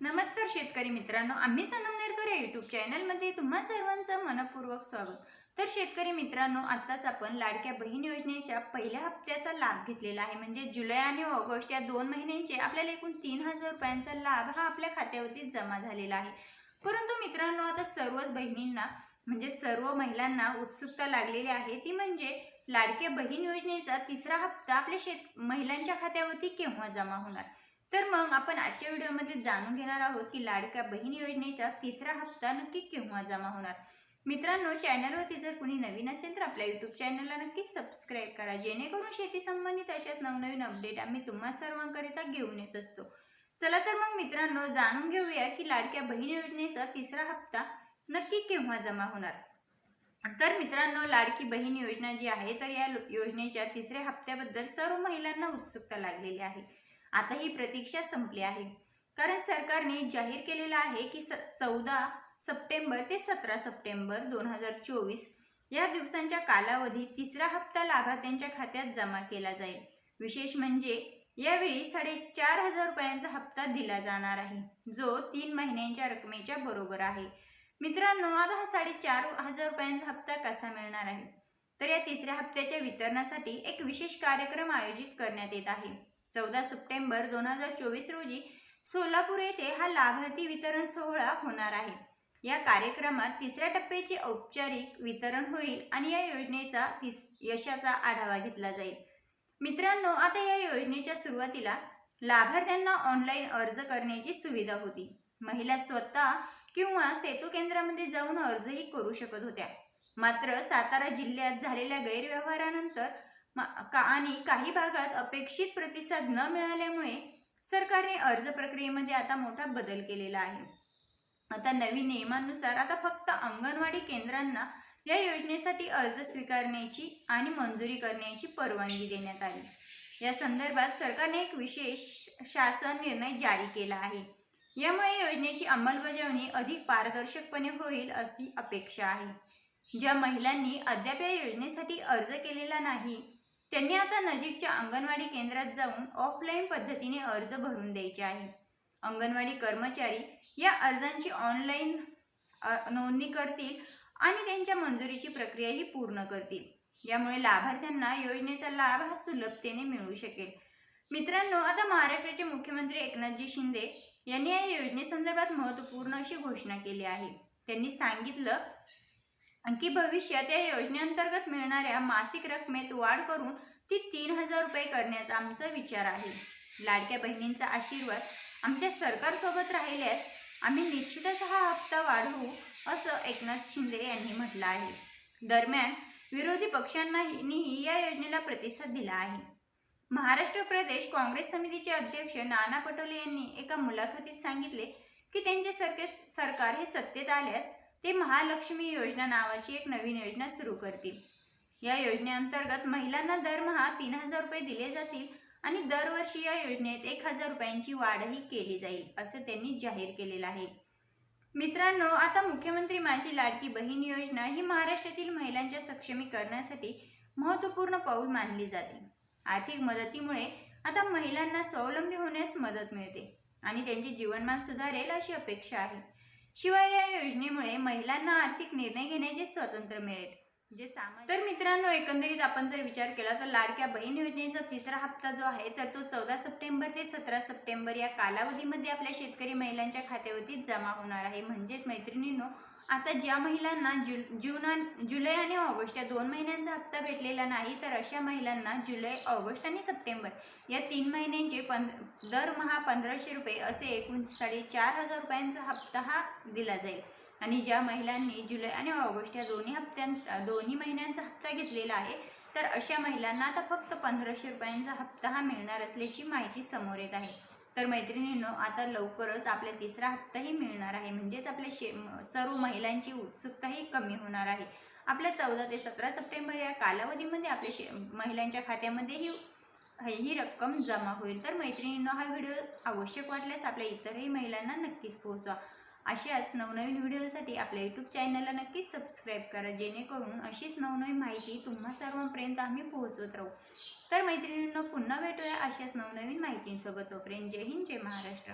नमस्कार शेतकरी मित्रांनो आम्ही सनम नेरकर या युट्यूब चॅनलमध्ये तुम्हा सर्वांचं मनपूर्वक स्वागत. तर शेतकरी मित्रांनो आत्ताच आपण लाडक्या बहीण योजनेच्या पहिल्या हप्त्याचा लाभ घेतलेला आहे. म्हणजे जुलै आणि ऑगस्ट या दोन महिन्यांचे आपल्याला एकूण तीन हजार रुपयांचा लाभ हा आपल्या खात्यावरती जमा झालेला आहे. परंतु मित्रांनो आता सर्वच बहिणींना म्हणजे सर्व महिलांना उत्सुकता लागलेली आहे. ती म्हणजे लाडक्या बहीण योजनेचा तिसरा हप्ता आपल्या शेत महिलांच्या खात्यावरती केव्हा जमा होणार? तर मग आपण आजच्या व्हिडिओमध्ये जाणून घेणार आहोत की लाडक्या बहीण योजनेचा तिसरा हप्ता नक्की केव्हा जमा होणार? मित्रांनो चॅनलवरती जर कुणी नवीन असेल तर आपल्या युट्यूब चॅनलला नक्कीच सबस्क्राईब करा. जेणेकरून शेती संबंधित अशाच नवनवीन अपडेट आम्ही तुम्हा सर्वांकरिता घेऊन येत असतो. चला तर मग मित्रांनो जाणून घेऊया की लाडक्या बहीण योजनेचा तिसरा हप्ता नक्की केव्हा जमा होणार? तर मित्रांनो लाडकी बहीण योजना जी आहे तर या योजनेच्या तिसऱ्या हप्त्याबद्दल सर्व महिलांना उत्सुकता लागलेली आहे. आता ही प्रतीक्षा संपली आहे. कारण सरकारने जाहीर केलेलं आहे की स चौदा सप्टेंबर ते सतरा सप्टेंबर दोन हजार चोवीस या दिवसांच्या कालावधीत तिसरा हप्ता लाभार्थ्यांच्या खात्यात जमा केला जाईल. विशेष म्हणजे यावेळी साडेचार हजार रुपयांचा हप्ता दिला जाणार आहे जो तीन महिन्यांच्या रकमेच्या बरोबर आहे. मित्रांनो आता हा साडेचार हजार रुपयांचा हप्ता कसा मिळणार आहे? तर या तिसऱ्या हप्त्याच्या वितरणासाठी एक विशेष कार्यक्रम आयोजित करण्यात येत आहे. चौदा सप्टेंबर दोन हजार चोवीस रोजी सोलापूर येथे हा लाभार्थी वितरण सोहळा होणार आहे. या कार्यक्रमात तिसऱ्या टप्प्याचे औपचारिक वितरण होईल आणि या योजनेचा तिस यशाचा आढावा घेतला जाईल. मित्रांनो आता या योजनेच्या सुरुवातीला लाभार्थ्यांना ऑनलाईन अर्ज करण्याची सुविधा होती. महिला स्वतः किंवा सेतू केंद्रामध्ये जाऊन अर्जही करू शकत होत्या. मात्र सातारा जिल्ह्यात झालेल्या गैरव्यवहारानंतर का आणि काही भागात अपेक्षित प्रतिसाद न मिळाल्यामुळे सरकारने अर्ज प्रक्रियेमध्ये आता मोठा बदल केलेला आहे. आता नवीन नियमानुसार आता फक्त अंगणवाडी केंद्रांना या योजनेसाठी अर्ज स्वीकारण्याची आणि मंजुरी करण्याची परवानगी देण्यात आली. या संदर्भात सरकारने एक विशेष शासन निर्णय जारी केला आहे. यामुळे योजनेची अंमलबजावणी अधिक पारदर्शकपणे होईल अशी अपेक्षा आहे. ज्या महिलांनी अद्याप या योजनेसाठी अर्ज केलेला नाही त्यांनी आता नजीकच्या अंगणवाडी केंद्रात जाऊन ऑफलाईन पद्धतीने अर्ज भरून द्यायचे आहे. अंगणवाडी कर्मचारी या अर्जांची ऑनलाईन नोंदणी करतील आणि त्यांच्या मंजुरीची प्रक्रियाही पूर्ण करतील. यामुळे लाभार्थ्यांना योजनेचा लाभ हा सुलभतेने मिळू शकेल. मित्रांनो आता महाराष्ट्राचे मुख्यमंत्री एकनाथजी शिंदे यांनी या योजनेसंदर्भात महत्त्वपूर्ण अशी घोषणा केली आहे. त्यांनी सांगितलं की भविष्यात या योजनेअंतर्गत मिळणाऱ्या मासिक रकमेत वाढ करून ती तीन हजार रुपये करण्याचा आमचा विचार आहे. लाडक्या बहिणींचा आशीर्वाद आमच्या सरकारसोबत राहिल्यास आम्ही निश्चितच हा हप्ता वाढवू असं एकनाथ शिंदे यांनी म्हटलं आहे. दरम्यान विरोधी पक्षांनाही या योजनेला प्रतिसाद दिला आहे. महाराष्ट्र प्रदेश काँग्रेस समितीचे अध्यक्ष नाना पटोले यांनी एका मुलाखतीत सांगितले की त्यांचे सरके सरकार हे सत्तेत आल्यास ते महालक्ष्मी योजना नावाची एक नवीन योजना सुरू करतील. या योजनेअंतर्गत महिलांना दरमहा तीन हजार रुपये दिले जातील आणि दरवर्षी या योजनेत एक हजार रुपयांची वाढही केली जाईल असं त्यांनी जाहीर केलेलं आहे. मित्रांनो आता मुख्यमंत्री माझी लाडकी बहीण योजना ही महाराष्ट्रातील महिलांच्या सक्षमीकरणासाठी महत्त्वपूर्ण पाऊल मानली जाते. आर्थिक मदतीमुळे आता महिलांना स्वावलंबी होण्यास मदत मिळते आणि त्यांचे जीवनमान सुधारेल अशी अपेक्षा आहे. शिवाय या योजनेमुळे महिलांना आर्थिक निर्णय घेण्याचे स्वातंत्र्य मिळेल. जे सामान्य तर मित्रांनो एकंदरीत आपण जर विचार केला तर लाडक्या बहीण योजनेचा तिसरा हप्ता जो आहे तर तो चौदा सप्टेंबर ते सतरा सप्टेंबर या कालावधीमध्ये आपल्या शेतकरी महिलांच्या खात्यावरती जमा होणार आहे. म्हणजेच मैत्रिणींनो आता ज्या महिलांना जु जून जुलै आणि ऑगस्ट या दोन महिन्यांचा हप्ता भेटलेला नाही तर अशा महिलांना जुलै ऑगस्ट आणि सप्टेंबर या तीन महिन्यांचे पं दरमहा पंधराशे रुपये असे एकूण साडेचार हजार रुपयांचा हप्ता हा दिला जाईल. आणि ज्या महिलांनी जुलै आणि ऑगस्ट या दोन्ही हप्त्यां दोन्ही महिन्यांचा हप्ता घेतलेला आहे तर अशा महिलांना आता फक्त पंधराशे रुपयांचा हप्ता हा मिळणार असल्याची माहिती समोर येत आहे. तर मैत्रिणींनो आता लवकरच आपल्या तिसरा हप्ताही मिळणार आहे. म्हणजेच आपल्या शे सर्व महिलांची उत्सुकताही कमी होणार आहे. आपल्या चौदा ते सतरा सप्टेंबर या कालावधीमध्ये आपल्या शे महिलांच्या खात्यामध्ये ही ही रक्कम जमा होईल. तर मैत्रिणींनो हा व्हिडिओ आवश्यक वाटल्यास आपल्या इतरही महिलांना नक्कीच पोहोचवा. अशाच नवनवीन व्हिडिओसाठी आपल्या यूट्यूब चॅनलला नक्कीच सबस्क्राईब करा जेणेकरून अशीच नवनवीन माहिती तुम्हा सर्वांपर्यंत आम्ही पोहोचवत राहू. तर मैत्रिणींना पुन्हा भेटूया अशाच नवनवीन माहितींसोबत. तोपर्यंत जय हिंद जय महाराष्ट्र.